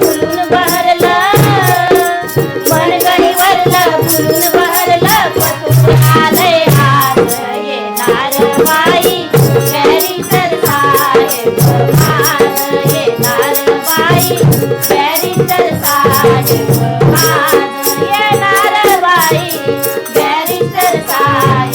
फुलून बहरला मनगणी वरला फुलून बहरला पटून आलय आज येणार बाई. शहरी सरसाय येणार बाई. शहरी सरसाय येणार बाई. शहरी सरसाय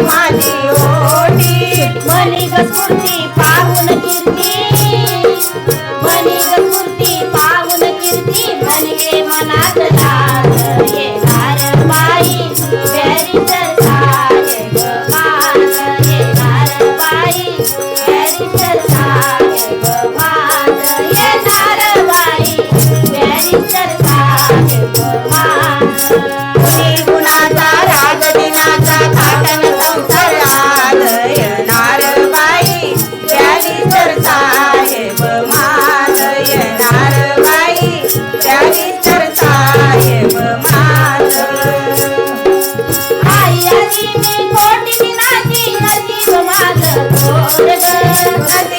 माझी ओढी मनी स्फूर्ती पाहून कीर्ती. मनी स्फूर्ती पाहून कीर्ती. म्हणजे मनात धार हे धार पायी. व्यारी तर धार मान हे धार पायी. व्यारी तर धार मान हे धार पायी. व्यारी तर धार मान Thank you.